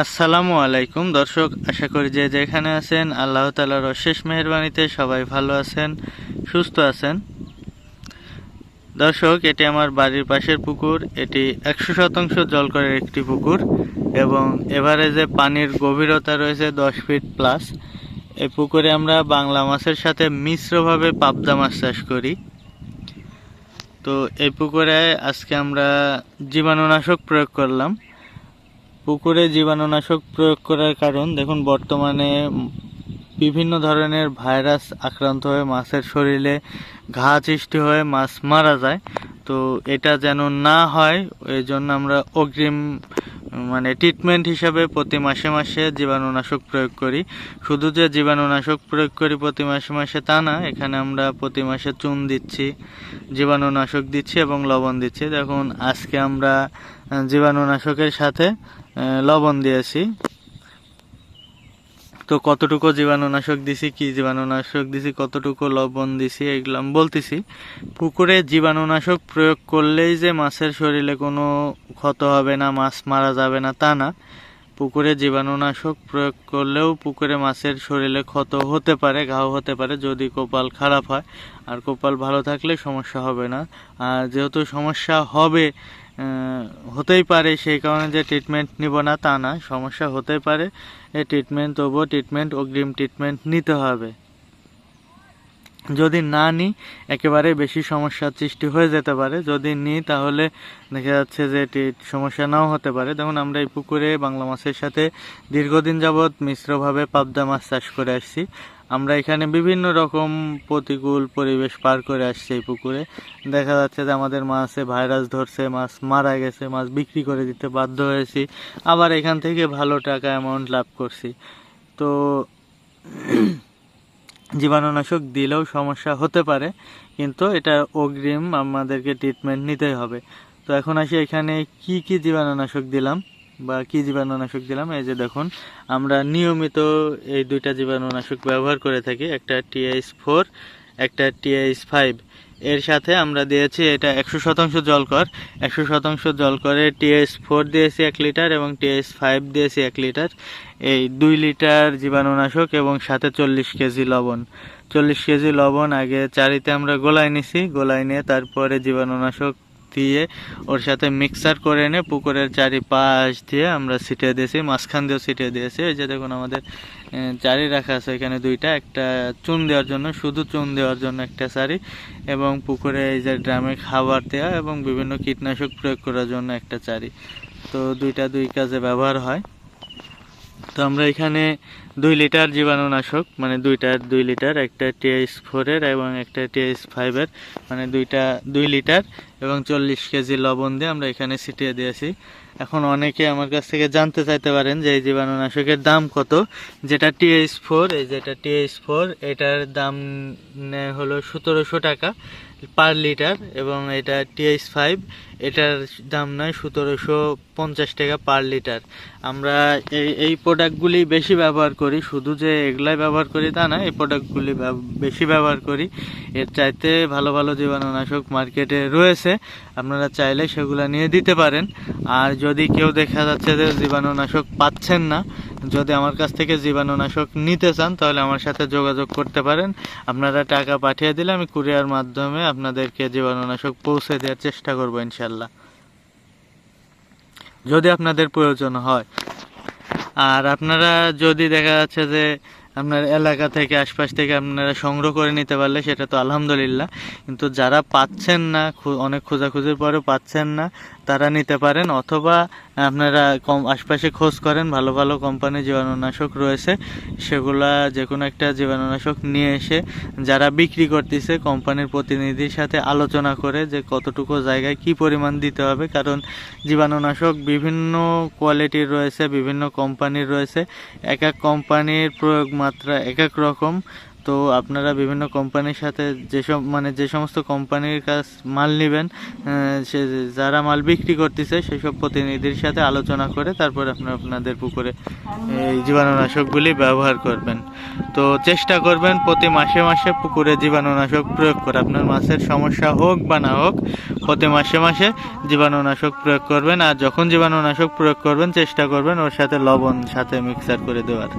আসসালামু আলাইকুম, দর্শক, আশা করি যে যেখানে আছেন, আল্লাহ তালার অশেষ মেহরবানিতে সবাই ভালো আছেন, সুস্থ আছেন। দর্শক, এটি আমার বাড়ির পাশের পুকুর, এটি একশো শতাংশ জল করার একটি পুকুর এবং এভারেজে পানির গভীরতা রয়েছে দশ ফিট প্লাস এই পুকুরে আমরা বাংলা মাছের সাথে মিশ্রভাবে পাবদা মাছ চাষ করি। তো এই পুকুরে আজকে আমরা জীবাণুনাশক প্রয়োগ করলাম। পুকুরে জীবাণুনাশক প্রয়োগ করার কারণ, দেখুন, বর্তমানে বিভিন্ন ধরনের ভাইরাস আক্রান্ত হয়ে মাছের শরীরে ঘা সৃষ্টি হয়ে মাছ মারা যায়। তো এটা যেন না হয় এই জন্য আমরা অগ্রিম মানে ট্রিটমেন্ট হিসাবে প্রতি মাসে মাসে জীবাণুনাশক প্রয়োগ করি। শুধু যে জীবাণুনাশক প্রয়োগ করি প্রতি মাসে মাসে তা না, এখানে আমরা প্রতি মাসে চুন দিচ্ছি, জীবাণুনাশক দিচ্ছি এবং লবণ দিচ্ছি। দেখুন, আজকে আমরা জীবাণুনাশকের সাথে লবণ দিয়েছি। তো কতটুকু জীবাণুনাশক দিছি, কি জীবাণুনাশক দিছি, কতটুকু লবণ দিছি, এগুলো আমি বলতেছি। পুকুরে জীবাণুনাশক প্রয়োগ করলেই যে মাছের শরীরে কোনো ক্ষত হবে না, মাছ মারা যাবে না, তা না। পুকুরে জীবাণুনাশক প্রয়োগ করলেও পুকুরে মাছের শরীরে ক্ষত হতে পারে, ঘাও হতে পারে, যদি কপাল খারাপ হয়। আর কপাল ভালো থাকলে সমস্যা হবে না। আর যেহেতু সমস্যা হবে হতেই পারে, সেই কারণে যে ট্রিটমেন্ট নিব না তা না সমস্যা হতেই পারে। এই ট্রিটমেন্ট তবুও ট্রিটমেন্ট অগ্রিম ট্রিটমেন্ট নিতে হবে। যদি না নিই, একেবারে বেশি সমস্যার সৃষ্টি হয়ে যেতে পারে। যদি নিই, তাহলে দেখা যাচ্ছে যে এটি সমস্যা নাও হতে পারে। দেখুন, আমরা এই পুকুরে বাংলা মাছের সাথে দীর্ঘদিন যাবৎ মিশ্রভাবে পাবদা মাছ চাষ করে আসছি। আমরা এখানে বিভিন্ন রকম প্রতিকূল পরিবেশ পার করে আসছি এই পুকুরে। দেখা যাচ্ছে যে আমাদের মাছে ভাইরাস ধরছে, মাছ মারা গেছে, মাছ বিক্রি করে দিতে বাধ্য হয়েছি। আবার এখান থেকে ভালো টাকা অ্যামাউন্ট লাভ করছি। তো জীবাণুনাশক দিলেও সমস্যা হতে পারে, কিন্তু এটা অগ্রিম আমাদেরকে ট্রিটমেন্ট নিতেই হবে। তো এখন আসি এখানে কি কি জীবাণুনাশক দিলাম। বা কি জীবাণুনাশক দিলাম? এই যে দেখুন, আমরা নিয়মিত এই দুইটা জীবাণুনাশক ব্যবহার করে থাকি, একটা টিএইচ ফোর, একটা টিএইচ ফাইভ। এর সাথে আমরা দিয়েছি এটা একশো শতাংশ জলকর। একশো শতাংশ জলকরে টিএস ফোর দিয়েছি এক লিটার এবং টিএস ফাইভ দিয়েছি এক লিটার। এই দুই লিটার জীবাণুনাশক এবং সাথে চল্লিশ কেজি লবণ। চল্লিশ কেজি লবণ আগে চারিতে আমরা গোলায় নিছি, গোলায় নিয়ে তারপরে জীবাণুনাশক দিয়ে ওর সাথে মিক্সার করে এনে পুকুরের চারিপাশ দিয়ে আমরা ছিটিয়ে দিয়েছি, মাঝখান দিয়েও ছিটিয়ে দিয়েছি। এই যে দেখুন আমাদের চারি রাখা আছে এখানে দুইটা, একটা চুন দেওয়ার জন্য, শুধু চুন দেওয়ার জন্য একটা চারি এবং পুকুরে এই যে ড্রামে খাবার দেওয়া এবং বিভিন্ন কীটনাশক প্রয়োগ করার জন্য একটা চারি। তো দুইটা দুই কাজে ব্যবহার হয়। তো আমরা এখানে দুই লিটার জীবাণুনাশক মানে দুইটার দুই লিটার, একটা টিএস ফোরের এবং একটা টিএস ফাইভের মানে দুইটা, দুই লিটার এবং চল্লিশ কেজি লবণ দিয়ে আমরা এখানে ছিটিয়ে দিয়েছি। এখন অনেকে আমার কাছ থেকে জানতে চাইতে পারেন যে এই জীবাণুনাশকের দাম কত, যেটা টিএস ফোর, এই যেটা টিএস ফোর, এটার দাম হলো সতেরোশো টাকা পার লিটার এবং এটা টিএস ফাইভ, এটার দাম নয় সতেরোশো পঞ্চাশ টাকা পার লিটার। আমরা এই এই প্রোডাক্টগুলি বেশি ব্যবহার করি, শুধু যে এগুলাই ব্যবহার করি তা না, এই প্রোডাক্টগুলি বেশি ব্যবহার করি। এর চাইতে ভালো ভালো জীবাণুনাশক মার্কেটে রয়েছে। আপনারা চাইলে সেগুলো নিয়ে দিতে পারেন। আর যদি কেউ দেখা যাচ্ছে যে জীবাণুনাশক পাচ্ছেন না, যদি আমার কাছ থেকে জীবাণুনাশক নিতে চান, তাহলে আমার সাথে যোগাযোগ করতে পারেন। আপনারা টাকা পাঠিয়ে দিলে আমি কুরিয়ার মাধ্যমে আপনাদেরকে জীবাণুনাশক পৌঁছে দেওয়ার চেষ্টা করব ইনশাল্লাহ যদি আপনাদের প্রয়োজন হয়। আর আপনারা যদি দেখা যাচ্ছে যে আপনার এলাকা থেকে, আশপাশ থেকে আপনারা সংগ্রহ করে নিতে পারলে সেটা তো আলহামদুলিল্লাহ। কিন্তু যারা পাচ্ছেন না অনেক খোঁজাখুঁজির পরেও পাচ্ছেন না তারা নিতে পারেন অথবা আপনারা কম আশপাশে খোঁজ করেন, ভালো ভালো কোম্পানির জীবাণুনাশক রয়েছে, সেগুলা যে কোনো একটা জীবাণুনাশক নিয়ে এসে যারা বিক্রি করতেছে কোম্পানির প্রতিনিধির সাথে আলোচনা করে যে কতটুকু জায়গায় কি পরিমাণ দিতে হবে, কারণ জীবাণুনাশক বিভিন্ন কোয়ালিটির রয়েছে, বিভিন্ন কোম্পানির রয়েছে, এক এক কোম্পানির প্রয়োগ মাত্রা এক এক রকম। তো আপনারা বিভিন্ন কোম্পানির সাথে যেসব মানে যে সমস্ত কোম্পানির কাছ মাল নেবেন সে যারা মাল বিক্রি করতেছে সেসব প্রতিনিধির সাথে আলোচনা করে তারপর আপনারা আপনাদের পুকুরে এই জীবাণুনাশকগুলি ব্যবহার করবেন। তো চেষ্টা করবেন প্রতি মাসে মাসে পুকুরে জীবাণুনাশক প্রয়োগ করে। আপনার মাছের সমস্যা হোক বা না হোক, প্রতি মাসে মাসে জীবাণুনাশক প্রয়োগ করবেন আর যখন জীবাণুনাশক প্রয়োগ করবেন, চেষ্টা করবেন ওর সাথে লবণ সাথে মিক্সার করে দেওয়ার।